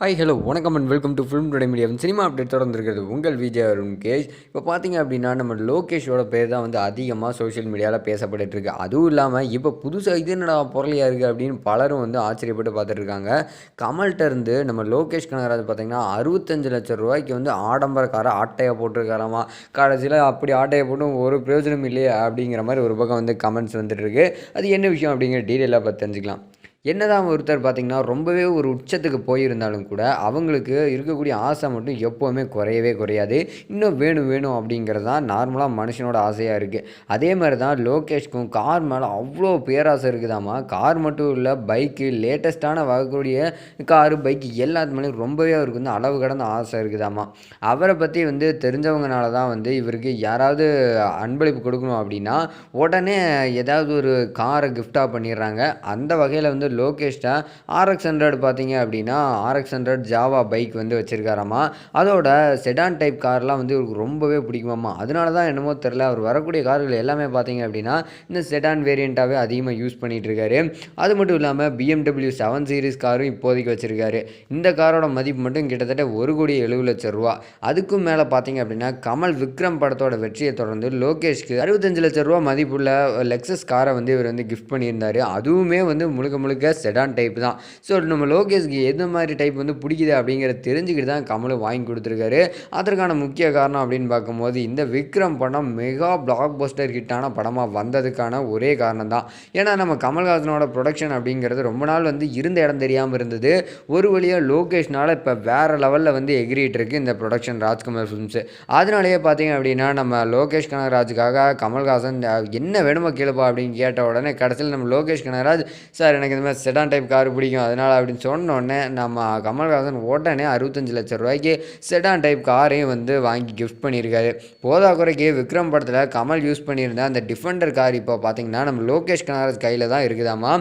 Hi hello வணக்கம் and welcome to film today மீடியாவின் cinema update தொடர்ந்துருக்கிறது உங்கள் விஜய் அருண் கேஷ் இப்போ பார்த்தீங்க அப்படின்னா நம்ம லோகேஷோட பேர் தான் வந்து அதிகமாக சோஷியல் மீடியாவில் பேசப்பட்டு இருக்கு. அதுவும் இல்லாமல் இப்போ புதுசாக இது என்னடா பொருளையாக இருக்குது அப்படின்னு பலரும் வந்து ஆச்சரியப்பட்டு பார்த்துட்டு இருக்காங்க. கமல்கிட்ட இருந்து நம்ம லோகேஷ் கனகராஜ் பார்த்தீங்கன்னா அறுபத்தஞ்சு லட்சம் ரூபாய்க்கு வந்து ஆடம்பரக்கார ஆட்டையை போட்டிருக்காராமா? கடைசியில் அப்படி ஆட்டையை போட்டும் ஒரு பிரயோஜனம் இல்லையே அப்படிங்கிற மாதிரி ஒரு பக்கம் வந்து கமெண்ட்ஸ் வந்துட்டு இருக்கு. அது என்ன விஷயம் அப்படிங்கிற டீட்டெயிலாக பார்த்து தெரிஞ்சுக்கலாம். என்னதான் ஒருத்தர் பார்த்திங்கன்னா ரொம்பவே ஒரு உச்சத்துக்கு போயிருந்தாலும் கூட அவங்களுக்கு இருக்கக்கூடிய ஆசை மட்டும் எப்போவுமே குறையவே குறையாது. இன்னும் வேணும் வேணும் அப்படிங்கிறது தான் நார்மலாக மனுஷனோட ஆசையாக இருக்குது அதே மாதிரி தான் லோகேஷ்க்கும் கார் மேலே அவ்வளோ பேராசை இருக்குதாம்மா. கார் மட்டும் இல்லை பைக்கு லேட்டஸ்ட்டான வரக்கூடிய காரு பைக்கு எல்லாத்து மேலேயும் ரொம்பவே அவருக்கு வந்து அளவு கடந்த ஆசை இருக்குதாம்மா. அவரை பற்றி வந்து தெரிஞ்சவங்கனால தான் வந்து இவருக்கு யாராவது அன்பளிப்பு கொடுக்கணும் அப்படின்னா உடனே ஏதாவது ஒரு காரை கிஃப்டாக பண்ணிடுறாங்க. அந்த வகையில் வந்து லோகேஷ்டா ஆர்எக்ஸ் ஹண்ட்ரட் பார்த்தீங்க அப்படின்னா ஆர்எக்ஸ் ஹண்ட்ரட் ஜாவா பைக் வந்து வச்சுருக்காராமா? அதோட செடான் டைப் கார்லாம் வந்து இவருக்கு ரொம்பவே பிடிக்குமாம்மா அதனால தான் என்னமோ தெரில அவர் வரக்கூடிய கார்கள் எல்லாமே பார்த்தீங்க அப்படின்னா இந்த செடான் வேரியண்ட்டாகவே அதிகமாக யூஸ் பண்ணிகிட்ருக்காரு அது மட்டும் இல்லாமல் பிஎம்டபிள்யூ செவன் சீரிஸ் காரும் இப்போதைக்கு வச்சுருக்காரு. இந்த காரோட மதிப்பு மட்டும் கிட்டத்தட்ட ஒரு கோடி எழுபது லட்சம் ரூபா. அதுக்கும் மேலே பார்த்தீங்க அப்படின்னா கமல் விக்ரம் படத்தோட வெற்றியை தொடர்ந்து லோகேஷ்க்கு அறுபத்தஞ்சு லட்சம் ரூபா மதிப்புள்ள லெக்ஸஸ் காரை வந்து இவர் வந்து கிஃப்ட் பண்ணியிருந்தார். அதுவுமே வந்து முழுக்க முழுக்க செடான் டைப் தான். ஸோ நம்ம லோகேஷ்க்கு எந்த மாதிரி டைப் வந்து பிடிக்குது அப்படிங்கிறத தெரிஞ்சுக்கிட்டு தான் கமலும் வாங்கி கொடுத்துருக்காரு. அதற்கான முக்கிய காரணம் அப்படின்னு பார்க்கும்போது இந்த விக்ரம் படம் மெகா பிளாக் பஸ்டர் ஹிட்டான படமாக வந்ததுக்கான ஒரே காரணம் தான். ஏன்னா நம்ம கமல்ஹாசனோட ப்ரொடக்ஷன் அப்படிங்கிறது ரொம்ப நாள் வந்து இருந்த இடம் தெரியாமல் இருந்தது. ஒரு வழியாக லோகேஷ்னால் இப்போ வேறு லெவலில் வந்து எகிரிட்டு இருக்குது இந்த ப்ரொடக்ஷன் ராஜ்குமார் ஃபிலிம்ஸு அதனாலேயே பார்த்தீங்க அப்படின்னா நம்ம லோகேஷ் கனகராஜுக்காக கமல்ஹாசன் என்ன வேணுமோ கேளுப்பா அப்படின்னு கேட்ட உடனே கடைசியில் நம்ம லோகேஷ் கனகராஜ் சார் எனக்கு இந்த மாதிரி செடான் டைப் கார் பிடிக்கும். அதனால் அப்படின்னு சொன்னோடனே நம்ம கமல்ஹாசன் உடனே அறுபத்தஞ்சு லட்சம் ரூபாய்க்கு செடான் டைப் காரையும் வந்து வாங்கி கிஃப்ட் பண்ணியிருக்காரு. போதா குறைக்கு விக்ரம் படத்தில் கமல் யூஸ் பண்ணியிருந்த அந்த டிஃபெண்டர் கார் இப்போ பார்த்தீங்கன்னா நம்ம லோகேஷ் கனகராஜ் கையில் தான் இருக்குதாமா?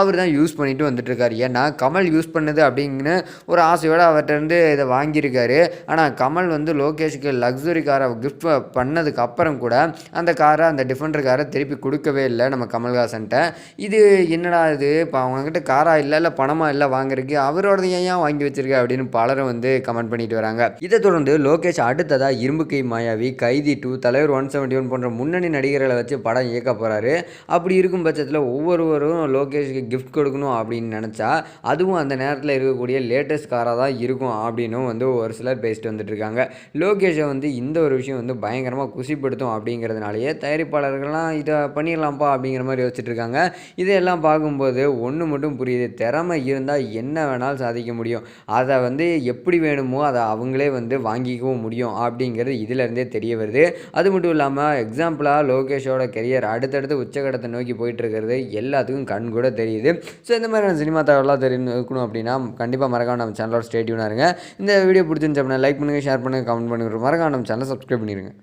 அவர் தான் யூஸ் பண்ணிட்டு வந்துட்டுருக்காரு. ஏன்னா கமல் யூஸ் பண்ணது அப்படிங்கிற ஒரு ஆசையோடு அவர்கிட்ட இருந்து இதை வாங்கியிருக்காரு. ஆனால் கமல் வந்து லோகேஷுக்கு லக்ஸுரி காரை கிஃப்ட் பண்ணதுக்கு அப்புறம் கூட அந்த காரை அந்த டிஃபெண்டர் காரை திருப்பி கொடுக்கவே இல்லை நம்ம கமல்ஹாசன்ட்ட. இது என்னடா இது? இப்போ அவங்கக்கிட்ட காரா இல்லை இல்லை பணமாக இல்லை வாங்குறதுக்கு அவரோடது ஏன் ஏன் வாங்கி வச்சிருக்க அப்படின்னு பலரும் வந்து கமெண்ட் பண்ணிட்டு வராங்க. இதை தொடர்ந்து லோகேஷ் அடுத்ததாக Irumbu Kai Mayavi Kaithi two Thalaivar one seventy one போன்ற முன்னணி நடிகர்களை வச்சு படம் இயக்க போகிறாரு அப்படி இருக்கும் பட்சத்தில் ஒவ்வொருவரும் லோகேஷுக்கு கிஃப்ட் கொடுக்கணும் அப்படின்னு நினச்சா அதுவும் அந்த நேரத்தில் இருக்கக்கூடிய லேட்டஸ்ட் காராக தான் இருக்கும் அப்படின்னும் வந்து ஒரு சிலர் பேசிட்டு வந்துட்டு இருக்காங்க. லோகேஷை வந்து இந்த ஒரு விஷயம் வந்து பயங்கரமாக குசிப்படுத்தும் அப்படிங்கிறதுனாலேயே தயாரிப்பாளர்கள்லாம் இதை பண்ணிடலாம்ப்பா அப்படிங்கிற மாதிரி யோசிச்சுட்டு இருக்காங்க. இதையெல்லாம் பார்க்கும்போது ஒன்று மட்டும் புரியுது. திறமை இருந்தால் என்ன வேணாலும் சாதிக்க முடியும். அதை வந்து எப்படி வேணுமோ அதை அவங்களே வந்து வாங்கிக்கவும் முடியும் அப்படிங்கிறது இதிலேருந்தே தெரிய வருது. அது மட்டும் இல்லாமல் எக்ஸாம்பிளாக லோகேஷோட கெரியர் அடுத்தடுத்து உச்சகட்டத்தை நோக்கி போயிட்டு இருக்கிறது எல்லாத்துக்கும் கண் கூட தெரியுது. ஸோ இந்த மாதிரியான சினிமா தகவலாக தெரிஞ்சுக்கணும் அப்படின்னா கண்டிப்பாக மறக்காம நம்ம சேனலோட ஸ்டேட்யூனாக இருங்க. இந்த வீடியோ பிடிச்சிருந்துச்சு அப்படின்னா லைக் பண்ணுங்கள் ஷேர் பண்ணுங்கள் கமெண்ட் பண்ணுங்கள் மறக்காம நம்ம சேனலை சப்ஸ்கிரைப் பண்ணிடுங்க